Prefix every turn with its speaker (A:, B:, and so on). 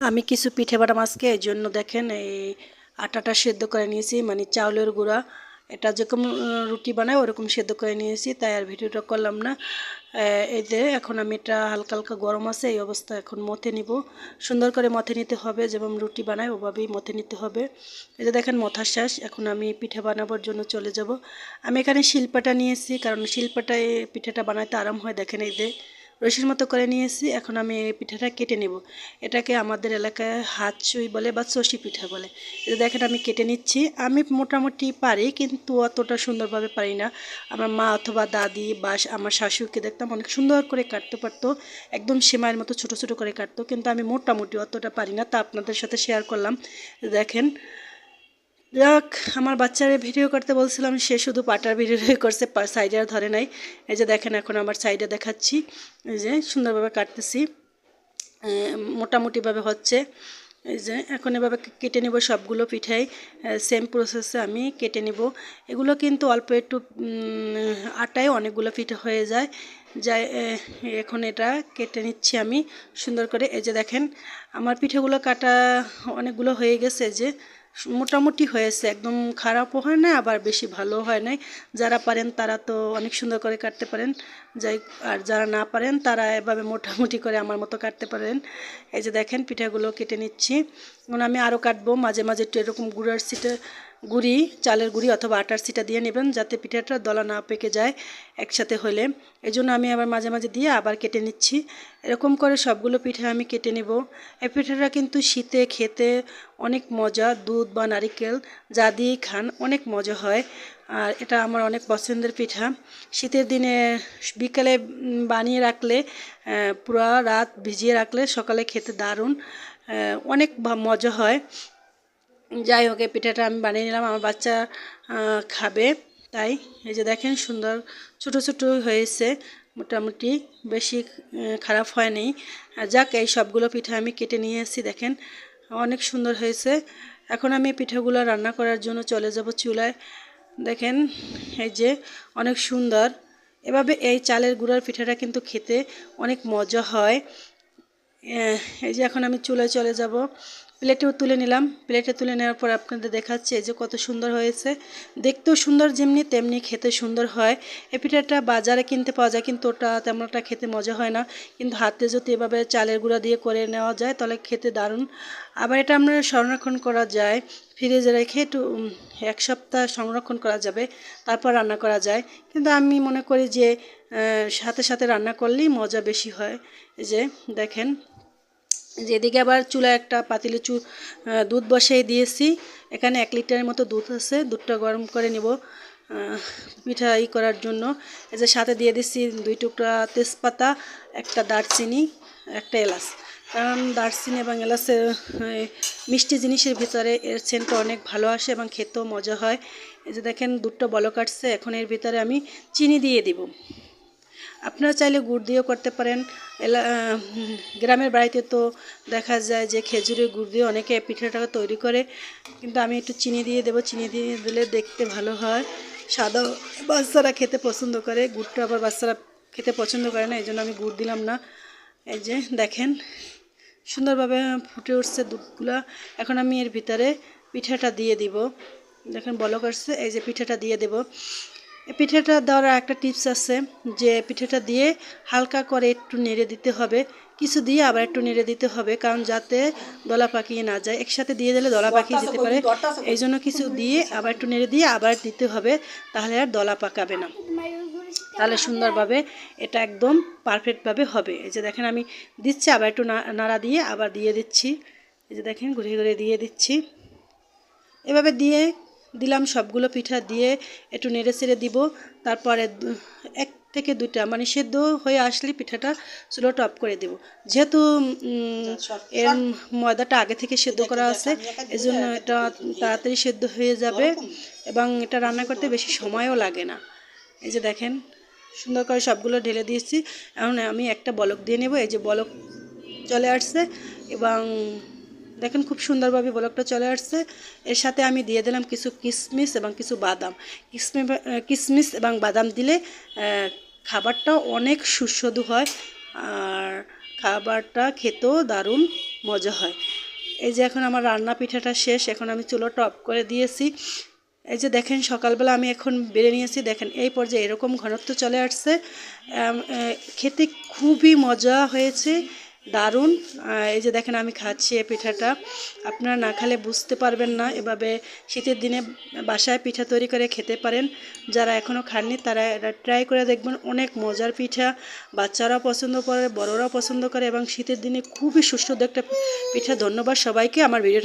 A: আমি কিছু পিঠে বানাম আজকে এই জন্য দেখেন এই আটাটা সেদ্ধ করে নিয়েছি মানে চাউলের গুঁড়া। এটা যেরকম রুটি বানায় ওরকম সেদ্ধ করে নিয়েছি, তাই আর ভিডিওটা করলাম না। এই যে এখন আমি এটা হালকা হালকা গরম আছে, এই অবস্থা এখন মথে নিব। সুন্দর করে মথে নিতে হবে, যেমন রুটি বানায় ওভাবেই মথে নিতে হবে। এই যে দেখেন মথা শেষ, এখন আমি পিঠে বানাবার জন্য চলে যাব। আমি এখানে শিল্পাটা নিয়েছি, কারণ শিল্পাটায় পিঠেটা বানাইতে আরাম হয়, দেখেন এই যে। রশির মতো করে নিয়েছি, এখন আমি এই পিঠাটা কেটে নেব। এটাকে আমাদের এলাকায় হাত চুই বলে বা চষি পিঠা বলে। এটা দেখেন আমি কেটে নিচ্ছি। আমি মোটামুটি পারি, কিন্তু অতটা সুন্দরভাবে পারি না। আমার মা অথবা দাদি বা আমার শাশুড়িকে দেখতাম অনেক সুন্দর করে কাটতে পারতো, একদম সেমাইয়ের মতো ছোট ছোট করে কাটতো, কিন্তু আমি মোটামুটি অতটা পারি না। তা আপনাদের সাথে শেয়ার করলাম। দেখেন যাক, আমার বাচ্চারে ভিডিও করতে বলছিলাম, সে শুধু পাটার ভিডিও করছে সাইডে আর ধরে নাই। এই যে দেখেন, এখন আমার সাইডে দেখাচ্ছি। এই যে সুন্দরভাবে কাটতেছি। মোটামুটিভাবে হচ্ছে। এই যে এখন এভাবে কেটে নেব সবগুলো পিঠাই। সেম প্রসেসে আমি কেটে নেব। এগুলো কিন্তু অল্প একটু আটায় অনেকগুলো পিঠা হয়ে যায়। যাই এখন এটা কেটে নিচ্ছি আমি সুন্দর করে। এই যে দেখেন, আমার পিঠেগুলো কাটা অনেকগুলো হয়ে গেছে। যে মোটামুটি হয়েছে, একদম খারাপও হয় না আবার বেশি ভালো হয় নাই। যারা পারেন তারা তো অনেক সুন্দর করে কাটতে পারেন। যাই আর যারা না পারেন তারা এভাবে মোটামুটি করে আমার মতো কাটতে পারেন। এই যে দেখেন পিঠাগুলো কেটে নিচ্ছি। এখন আমি আরও কাটবো, মাঝে মাঝে একটু এরকম গুড়ার সিটে গুঁড়ি, চালের গুঁড়ি অথবা আটার সিটা দিয়ে নেবেন যাতে পিঠাটা দলা না পেকে যায় একসাথে হলে। এই জন্য আমি আবার মাঝে মাঝে দিয়ে আবার কেটে নিচ্ছি। এরকম করে সবগুলো পিঠা আমি কেটে নেব। এই পিঠাটা কিন্তু শীতে খেতে অনেক মজা, দুধ বা নারিকেল যা দিয়েই খান, অনেক মজা হয়। আর এটা আমার অনেক পছন্দের পিঠা। শীতের দিনে বিকালে বানিয়ে রাখলে পুরা রাত ভিজিয়ে রাখলে সকালে খেতে দারুণ অনেক মজা হয়। যাই হোক, এই পিঠাটা আমি বানিয়ে নিলাম, আমার বাচ্চা খাবে। তাই, এই যে দেখেন সুন্দর ছোট ছোট হয়েছে, মোটামুটি বেশি খারাপ হয়নি। যাক, এই সবগুলো পিঠা আমি কেটে নিয়ে এসেছি দেখেন, অনেক সুন্দর হয়েছে। এখন আমি পিঠাগুলো রান্না করার জন্য চলে যাব চুলায়। দেখেন, এই যে অনেক সুন্দর। এভাবে এই চালের গুঁড়ার পিঠাটা কিন্তু খেতে অনেক মজা হয়। এই যে এখন আমি চুলায় চলে যাব। প্লেটেও তুলে নিলাম। প্লেটে তুলে নেওয়ার পর আপনাদের দেখাচ্ছি যে কত সুন্দর হয়েছে। দেখতেও সুন্দর যেমনি তেমনি খেতে সুন্দর হয়। এই বাজারে কিনতে পাওয়া যায়, কিন্তু ওটা তেমন একটা খেতে মজা হয় না। কিন্তু হাতে যদি এভাবে চালের গুঁড়া দিয়ে করে নেওয়া যায়, তাহলে খেতে দারুণ। আবার এটা আমরা সংরক্ষণ করা যায়। ফ্রিজে রেখে একটু এক সপ্তাহ সংরক্ষণ করা যাবে, তারপর রান্না করা যায়। কিন্তু আমি মনে করি যে সাথে সাথে রান্না করলেই মজা বেশি হয়। যে, দেখেন। যেদিকে আবার চুলা একটা পাতিলে চু দুধ বসিয়ে দিয়েছি, এখানে এক লিটারের মতো দুধ আছে, দুধটা গরম করে নিব পিঠা ই করার জন্য। এই যে সাথে দিয়ে দিচ্ছি দুই টুকরা তেজপাতা, একটা দারচিনি, একটা এলাচ। কারণ দারচিনি এবং এলাচের মিষ্টি জিনিসের ভিতরে এর সেন্টটা অনেক ভালো আসে এবং খেতেও মজা হয়। এই যে দেখেন দুধটা বলো কাটছে এখন এর ভিতরে আমি চিনি দিয়ে দিব। আপনারা চাইলে গুড় দিয়েও করতে পারেন। এলা গ্রামের বাড়িতে তো দেখা যায় যে খেজুরের গুড় দিয়ে অনেকে পিঠাটা তৈরি করে, কিন্তু আমি একটু চিনি দিয়ে দেবো। চিনি দিয়ে দিলে দেখতে ভালো হয়। সাদা বাচ্চারা খেতে পছন্দ করে, গুড়টা আবার বাচ্চারা খেতে পছন্দ করে না এই জন্য আমি গুড় দিলাম না। এই যে দেখেন, সুন্দরভাবে ফুটে উঠছে দুধগুলা। এখন আমি এর ভিতরে পিঠাটা দিয়ে দিব। দেখেন বলক আসছে, এই যে পিঠাটা দিয়ে দেব। পিঠাটা দেওয়ার একটা টিপস আছে যে পিঠেটা দিয়ে হালকা করে একটু নেড়ে দিতে হবে। কিছু দিয়ে আবার একটু নেড়ে দিতে হবে কারণ যাতে দলা পাকিয়ে না যায়। একসাথে দিয়ে দিলে দলা পাকিয়ে যেতে পারে। এই জন্য কিছু দিয়ে আবার একটু নেড়ে দিয়ে আবার দিতে হবে তাহলে আর দলা পাকাবে না। তাহলে সুন্দরভাবে এটা একদম পারফেক্টভাবে হবে। এই যে দেখেন আমি দিচ্ছি আবার একটু না- নাড়া দিয়ে আবার দিয়ে দিচ্ছি। এই যে দেখেন ঘুরে ঘুরে দিয়ে দিচ্ছি। এভাবে দিয়ে দিলাম সবগুলো পিঠা দিয়ে একটু নেড়ে চেড়ে দিব। তারপরে এক থেকে দুইটা মানে সেদ্ধ হয়ে আসলে পিঠাটা চুলো টপ করে দেব। যেহেতু এর ময়দাটা আগে থেকে সেদ্ধ করা আছে এজন্য এটা তাড়াতাড়ি সেদ্ধ হয়ে যাবে এবং এটা রান্না করতে বেশি সময়ও লাগে না। এই যে দেখেন সুন্দর করে সবগুলো ঢেলে দিয়েছি। এখন আমি একটা বলক দিয়ে নেব। এই যে বলক চলে আসছে এবং দেখেন খুব সুন্দরভাবে বলকটা চলে আসছে। এর সাথে আমি দিয়ে দিলাম কিছু কিশমিশ এবং কিছু বাদাম। কিশমিশ কিশমিশ এবং বাদাম দিলে খাবারটা অনেক সুস্বাদু হয় আর খাবারটা খেতেও দারুণ মজা হয়। এই যে এখন আমার রান্না পিঠাটা শেষ, এখন আমি চুলো টপ করে দিয়েছি। এই যে দেখেন সকালবেলা আমি এখন বেড়ে নিয়েছি, দেখেন এই পর্যায়ে এরকম ঘনত্ব চলে আসছে। খেতে খুবই মজা হয়েছে। দারুণ। এই যে দেখেন আমি খাচ্ছি এই পিঠাটা। আপনারা না খালে বুঝতে পারবেন না, এভাবে শীতের দিনে বাসায় পিঠা তৈরি করে খেতে পারেন। যারা এখনও খাননি, তারা ট্রাই করে দেখবেন, অনেক মজার পিঠা। বাচ্চারাও পছন্দ করে, বড়রাও পছন্দ করে এবং শীতের দিনে খুবই সুস্বাদু একটা পিঠা। ধন্যবাদ সবাইকে আমার ভিডিও